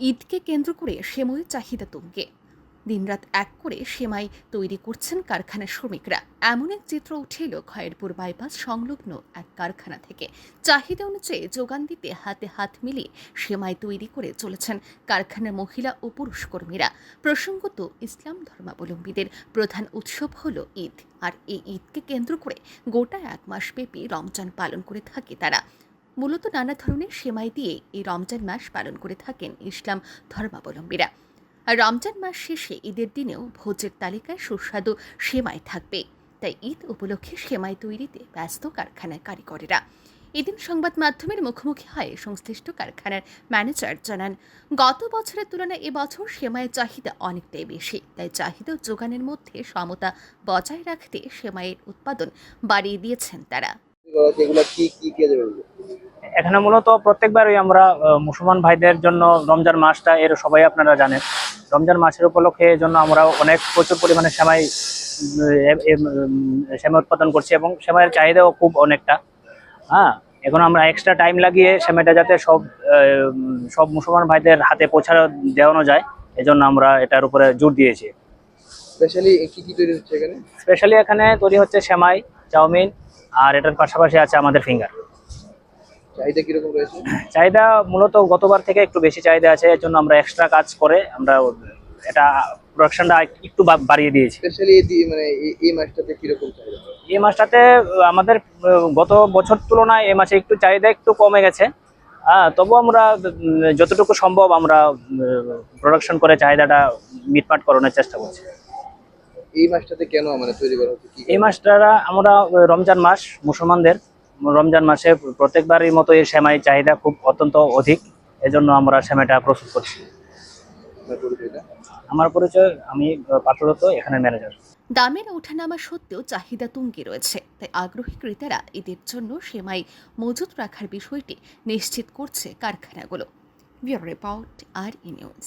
ঈদকে কেন্দ্র করে সেমই চাহিদা তুঙ্গে। দিনরাত এক করে সেমাই তৈরি করছেন কারখানার শ্রমিকরা। এমন এক চিত্র উঠে এলো খয়েরপুর বাইপাস সংলগ্ন এক কারখানা থেকে। চাহিদা অনুযায়ী যোগান দিতে হাতে হাত মিলিয়ে সেমাই তৈরি করে চলেছেন কারখানার মহিলা ও পুরুষ কর্মীরা। প্রসঙ্গত ইসলাম ধর্মাবলম্বীদের প্রধান উৎসব হল ঈদ। আর এই ঈদকে কেন্দ্র করে গোটা এক মাস ব্যাপী রমজান পালন করে থাকে তারা। মূলত নানা ধরনের সেমাই দিয়ে এই রমজান মাস পালন করে থাকেন ইসলাম ধর্মাবলম্বীরা। আর রমজান মাস শেষে ঈদের দিনেও ভোজের তালিকায় সুস্বাদু সেমাই থাকবে। তাই ঈদ উপলক্ষে সেমাই তৈরিতে ব্যস্ত কারখানার কারিগরেরা। এদিন সংবাদ মাধ্যমের মুখোমুখি হয় সংশ্লিষ্ট কারখানার ম্যানেজার জানান, গত বছরের তুলনায় এবছর সেমাইয়ের চাহিদা অনেকটাই বেশি। তাই চাহিদা যোগানের মধ্যে সমতা বজায় রাখতে সেমাইয়ের উৎপাদন বাড়িয়ে দিয়েছেন তারা। এখানে মূলত প্রত্যেকবারই আমরা মুসলমান ভাইদের জন্য রমজান মাসটা এর সবাই আপনারা জানেন। রমজান মাসের উপলক্ষে জন্য আমরা অনেক প্রচুর পরিমাণে সেমাই সেমাই উৎপাদন করছি এবং সেমাইয়ের চাহিদাও খুব অনেকটা। হ্যাঁ এখন আমরা এক্সট্রা টাইম লাগিয়ে সেমাইটা যাতে সব সব মুসলমান ভাইদের হাতে পৌঁছানো দেওয়ানো যায় এজন্য আমরা এটার উপরে জোর দিয়েছি। স্পেশালি কি কি তৈরি হচ্ছে এখানে? স্পেশালি এখানে তৈরি হচ্ছে সেমাই চাউমিন আর এটার পাশাপাশি আছে আমাদের ফিঙ্গার চাহিদা কীরকম রয়েছে? চাহিদা মূলত গতবার থেকে একটু বেশি চাহিদা আছে এর জন্য আমরা এক্সট্রা কাজ করে আমরা এটা প্রোডাকশনটা একটু বাড়িয়ে দিয়েছি। স্পেশালি মানে এই- এই মাসটাতে কীরকম চাহিদা? এই মাসটাতে আমাদের গত বছর তুলনায় এই মাসে একটু চাহিদা একটু কমে গেছে। হ্যাঁ তবু আমরা যতটুকু সম্ভব আমরা প্রোডাকশন করে চাহিদাটা মিটমাট করানোর চেষ্টা করছি। এই মাসটাতে কেন মানে তৈরি করা হচ্ছে? এই মাসটা আমরা রমজান মাস মুসলমানদের রমজান মাসে প্রত্যেকবারই মতো এই সেমাই চাহিদা খুব অত্যন্ত অধিক। এজন্য আমরা সেমাইটা প্রস্তুত করছি। আমার পরিচয় আমি আহ, পার্থদত্ত এখানে ম্যানেজার। দামের ওঠানামা সত্ত্বেও চাহিদা তুঙ্গে রয়েছে তাই আগ্রহী ক্রেতারা ঈদের জন্য সেমাই মজুত রাখার বিষয়টি নিশ্চিত করছে কারখানাগুলো। Bureau report R E news.